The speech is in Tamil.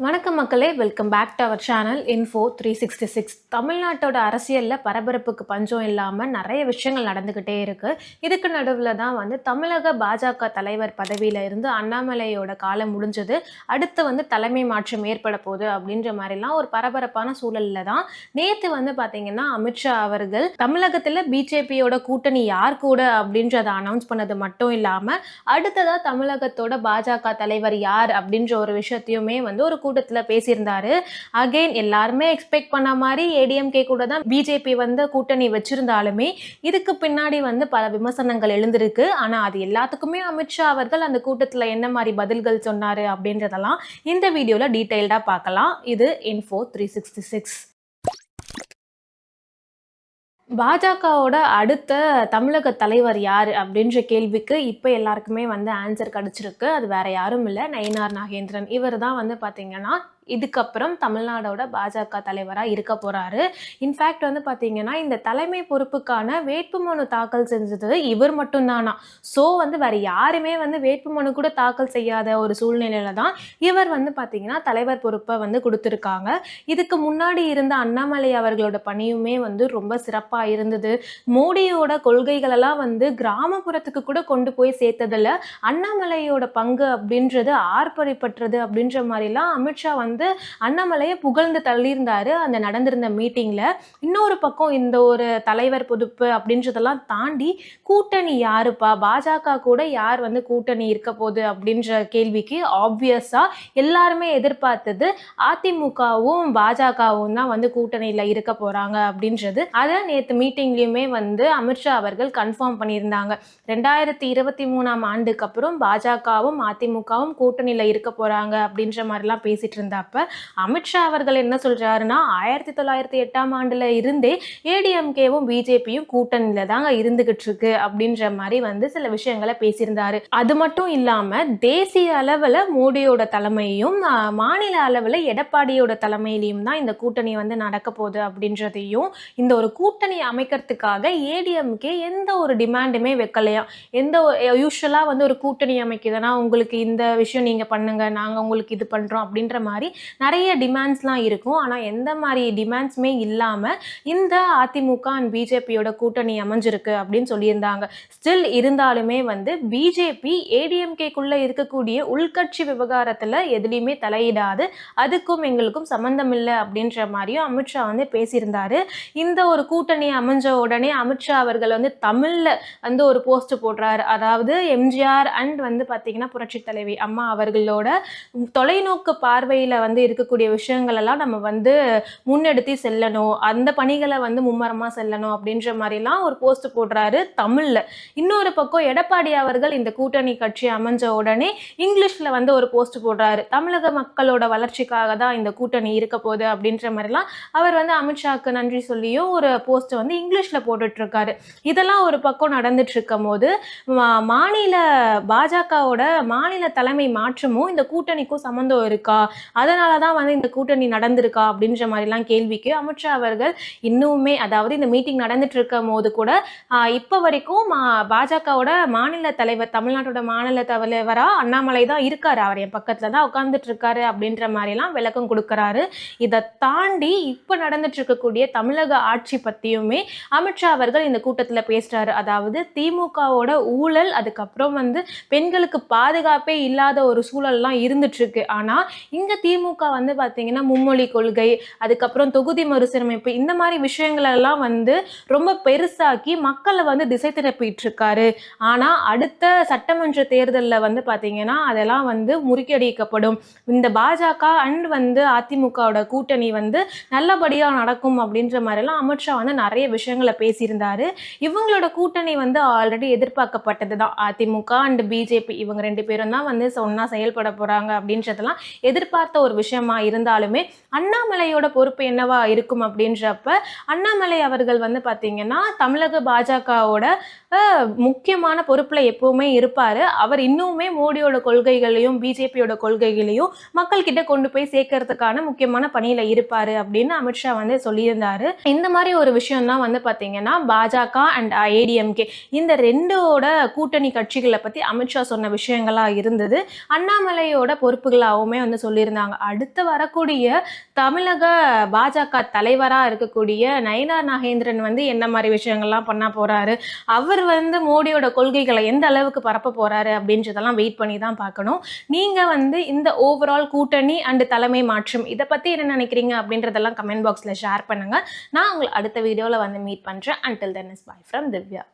வணக்கம் மக்களே welcome back to our channel info three sixty six தமிழ்நாட்டோட அரசியலில் பரபரப்புக்கு பஞ்சம் இல்லாமல் நிறைய விஷயங்கள் நடந்துக்கிட்டே இருக்குது இதுக்கு நடுவில் தான் வந்து தமிழக பாஜக தலைவர் பதவியில் இருந்து அண்ணாமலையோட காலம் முடிஞ்சது. அடுத்து வந்து தலைமை மாற்றம் ஏற்பட போகுது அப்படின்ற மாதிரிலாம் ஒரு பரபரப்பான சூழலில் தான் நேற்று வந்து பார்த்தீங்கன்னா அமித்ஷா அவர்கள் தமிழகத்தில் பிஜேபியோட கூட்டணி யார் கூட அப்படின்றத அனௌன்ஸ் பண்ணது மட்டும் இல்லாமல் அடுத்ததாக தமிழகத்தோட பாஜக தலைவர் யார் அப்படின்ற ஒரு விஷயத்தையுமே வந்து ஒரு கூட்டத்தில் பேசியிருந்தாரு. அகெயின் எல்லாருமே எக்ஸ்பெக்ட் பண்ண மாதிரி ஏடிஎம்கே கூட தான் பிஜேபி வந்து கூட்டணி வச்சிருந்தாலுமே இதுக்கு பின்னாடி வந்து பல விமர்சனங்கள் எழுந்திருக்கு. ஆனால் அது எல்லாத்துக்குமே அமித்ஷா அவர்கள் அந்த கூட்டத்தில் என்ன மாதிரி பதில்கள் சொன்னார் அப்படின்றதெல்லாம் இந்த வீடியோவில் டீட்டெயில்டாக பார்க்கலாம். இது இன்ஃபோ த்ரீ சிக்ஸ்டி சிக்ஸ் பாஜகவோட அடுத்த தமிழக தலைவர் யார் அப்படின்ற கேள்விக்கு இப்போ எல்லாருக்குமே வந்து ஆன்சர் கிடச்சிருக்கு. அது வேற யாரும் இல்லை. நயினார் நாகேந்திரன். இவர் தான் வந்து பார்த்தீங்கன்னா இதுக்கப்புறம் தமிழ்நாடோட பாஜக தலைவராக இருக்க போகிறாரு இன்ஃபேக்ட் வந்து பார்த்தீங்கன்னா இந்த தலைமை பொறுப்புக்கான வேட்புமனு தாக்கல் செஞ்சது இவர் மட்டும்தானா? ஸோ வந்து வேறு யாருமே வந்து வேட்புமனு கூட தாக்கல் செய்யாத ஒரு சூழ்நிலையில தான் இவர் வந்து பார்த்தீங்கன்னா தலைவர் பொறுப்பை வந்து கொடுத்துருக்காங்க. இதுக்கு முன்னாடி இருந்த அண்ணாமலை அவர்களோட பணியுமே வந்து ரொம்ப சிறப்பாக இருந்தது. மோடியோட கொள்கைகளெல்லாம் வந்து கிராமப்புறத்துக்கு கூட கொண்டு போய் சேர்த்ததில் அண்ணாமலையோட பங்கு அப்படின்றது ஆர்ப்பரிப்பற்றது அப்படின்ற மாதிரிலாம் அமித்ஷா வந்து அண்ணாமலையை புகழ்ந்து தள்ளியிருந்தார் அந்த நடந்திருந்த மீட்டிங்கில் இன்னொரு பக்கம் இந்த ஒரு தலைவர் புதுப்பு அப்படின்றதெல்லாம் தாண்டி கூட்டணி யாருப்பா? பாஜக கூட யார் வந்து கூட்டணி இருக்க போகுது அப்படின்ற கேள்விக்கு ஆப்வியஸாக எல்லாருமே எதிர்பார்த்தது அதிமுகவும் பாஜகவும் தான் வந்து கூட்டணியில் இருக்க போகிறாங்க அப்படின்றது. அதை நேற்று மீட்டிங்லேயுமே வந்து அமித்ஷா அவர்கள் கன்ஃபார்ம் பண்ணியிருந்தாங்க. ரெண்டாயிரத்தி இருபத்தி மூணாம் ஆண்டுக்கு அப்புறம் பாஜகவும் அதிமுகவும் கூட்டணியில் இருக்க போகிறாங்க அப்படின்ற மாதிரிலாம் பேசிட்டு அப்போ அமித்ஷா அவர்கள் என்ன சொல்கிறாருன்னா ஆயிரத்தி தொள்ளாயிரத்தி எட்டாம் ஆண்டில் இருந்தே ஏடிஎம்கேவும் பிஜேபியும் கூட்டணியில் தாங்க இருந்துகிட்டு இருக்கு அப்படின்ற மாதிரி வந்து சில விஷயங்களை பேசியிருந்தாரு. அது மட்டும் இல்லாமல் தேசிய அளவில் மோடியோட தலைமையும் மாநில அளவில் எடப்பாடியோட தலைமையிலையும் தான் இந்த கூட்டணி வந்து நடக்க போகுது அப்படின்றதையும் இந்த ஒரு கூட்டணி அமைக்கிறதுக்காக ஏடிஎம்கே எந்த ஒரு டிமாண்டுமே வைக்கலையா? எந்த யூஸ்வலாக வந்து ஒரு கூட்டணி அமைக்குதுன்னா உங்களுக்கு இந்த விஷயம் நீங்கள் பண்ணுங்க நாங்கள் உங்களுக்கு இது பண்ணுறோம் அப்படின்ற மாதிரி நிறைய டிமாண்ட்ஸ்லாம் இருக்கும். ஆனால் எந்த மாதிரி டிமாண்ட்ஸுமே இல்லாமல் இந்த அதிமுக அண்ட் பிஜேபியோட கூட்டணி அமைஞ்சிருக்கு அப்படின்னு சொல்லியிருந்தாங்க. ஸ்டில் இருந்தாலுமே வந்து பிஜேபி ஏடிஎம்கேக்குள்ளே இருக்கக்கூடிய உள்கட்சி விவகாரத்தில் எதுலேயுமே தலையிடாது. அதுக்கும் எங்களுக்கும் சம்மந்தம் இல்லை அப்படின்ற மாதிரியும் அமித்ஷா வந்து பேசியிருந்தார். இந்த ஒரு கூட்டணி அமைஞ்ச உடனே அமித்ஷா அவர்கள் வந்து தமிழில் வந்து ஒரு போஸ்ட் போடுறாரு. அதாவது எம்ஜிஆர் அண்ட் வந்து பார்த்தீங்கன்னா புரட்சி தலைவி அம்மா அவர்களோட தொலைநோக்கு பார்வையில் வந்து இருக்கக்கூடிய விஷயங்கள் எல்லாம் நம்ம வந்து முன்னெடுத்து செல்லணும். அந்த பணிகளை வந்து மும்மரமாக செல்லணும் அப்படின்ற மாதிரிலாம் ஒரு போஸ்ட் போடுறாரு தமிழில். இன்னொரு பக்கம் எடப்பாடி அவர்கள் இந்த கூட்டணி கட்சி அமைஞ்ச உடனே இங்கிலீஷில் வந்து ஒரு போஸ்ட் போடுறாரு. தமிழக மக்களோட வளர்ச்சிக்காக தான் இந்த கூட்டணி இருக்க போகுது அப்படின்ற மாதிரிலாம் அவர் வந்து அமித்ஷாக்கு நன்றி சொல்லியும் ஒரு போஸ்ட் வந்து இங்கிலீஷில் போட்டுட்ருக்காரு. இதெல்லாம் ஒரு பக்கம் நடந்துட்டு இருக்கும் போது மா- மாநில பாஜகவோட மாநில தலைமை மாற்றமும் இந்த கூட்டணிக்கும் சம்மந்தம் இருக்கா? அதனால தான் வந்து இந்த கூட்டணி நடந்திருக்கா அப்படின்ற மாதிரிலாம் கேள்விக்கு அமித்ஷா அவர்கள் இன்னுமே அதாவது இந்த மீட்டிங் நடந்துட்டு இருக்கும் போது கூட இப்போ வரைக்கும் மா- பாஜகவோட மாநில தலைவர் தமிழ்நாட்டோட மாநில தலைவரா அண்ணாமலை தான் இருக்காரு. அவர் என் பக்கத்துல தான் உட்கார்ந்துட்டு இருக்காரு அப்படின்ற மாதிரிலாம் விளக்கம் கொடுக்குறாரு. இதை தாண்டி இப்போ நடந்துட்டு இருக்கக்கூடிய தமிழக ஆட்சி பத்தியுமே அமித்ஷா அவர்கள் இந்த கூட்டத்தில் பேசுறாரு. அதாவது திமுகவோட ஊழல் அதுக்கப்புறம் வந்து பெண்களுக்கு பாதுகாப்பே இல்லாத ஒரு சூழல்லாம் இருந்துட்டு இருக்கு. ஆனால் இங்கே திமுக வந்து பாத்தீங்கன்னா மும்மொழி கொள்கை அதுக்கப்புறம் தொகுதி மறுசீரமைப்பு இந்த மாதிரி விஷயங்களெல்லாம் வந்து ரொம்ப பெருசாக்கி மக்களை வந்து திசை திருப்பிட்டு இருக்காரு ஆனா அடுத்த சட்டமன்ற தேர்தலில் வந்து பார்த்தீங்கன்னா அதெல்லாம் வந்து முறியடிக்கப்படும் இந்த பாஜக அண்ட் வந்து அதிமுகவோட கூட்டணி வந்து நல்லபடியா நடக்கும் அப்படின்ற மாதிரிலாம் அமித்ஷா வந்து நிறைய விஷயங்களை பேசியிருந்தாரு. இவங்களோட கூட்டணி வந்து ஆல்ரெடி எதிர்பார்க்கப்பட்டது தான் அதிமுக அண்ட் பிஜேபி இவங்க ரெண்டு பேரும் தான் வந்து சொன்னா செயல்பட போறாங்க அப்படின்றதெல்லாம் எதிர்பார்த்த ஒரு விஷயமா இருந்தாலுமே அண்ணாமலையோட பொறுப்பு என்னவா இருக்கும் அப்படின்றப்ப அண்ணாமலை அவர்கள் வந்து பார்த்தீங்கன்னா தமிழக பாஜகவோட முக்கியமான பொறுப்பில் எப்பவுமே இருப்பார். அவர் இன்னுமே மோடியோட கொள்கைகளையும் பிஜேபியோட கொள்கைகளையும் மக்கள்கிட்ட கொண்டு போய் சேர்க்கறதுக்கான முக்கியமான பணியில் இருப்பார் அப்படின்னு அமித்ஷா வந்து சொல்லியிருந்தார். இந்த மாதிரி ஒரு விஷயம் தான் வந்து பார்த்தீங்கன்னா பாஜக அண்ட் ஏடிஎம்கே இந்த ரெண்டோட கூட்டணி கட்சிகளை பற்றி அமித்ஷா சொன்ன விஷயங்களாக இருந்தது. அண்ணாமலையோட பொறுப்புகளாகவுமே வந்து சொல்லியிருந்தாங்க. அடுத்து வரக்கூடிய தமிழக பாஜக தலைவராக இருக்கக்கூடிய நயனார் நாகேந்திரன் வந்து என்ன மாதிரி விஷயங்கள்லாம் பண்ண போகிறாரு அவர் வந்து மோடியோட கொள்கைகளை எந்த அளவுக்கு பரப்ப போகிறாரு அப்படின்றதெல்லாம் வெயிட் பண்ணி தான் பார்க்கணும். நீங்கள் வந்து இந்த ஓவரால் கூட்டணி அண்டு தலைமை மாற்றம் இதை பற்றி என்ன நினைக்கிறீங்க அப்படின்றதெல்லாம் கமெண்ட் பாக்ஸில் ஷேர் பண்ணுங்கள் நான் உங்களை அடுத்த வீடியோவில் வந்து மீட் பண்ணுறேன் until then is bye from Divya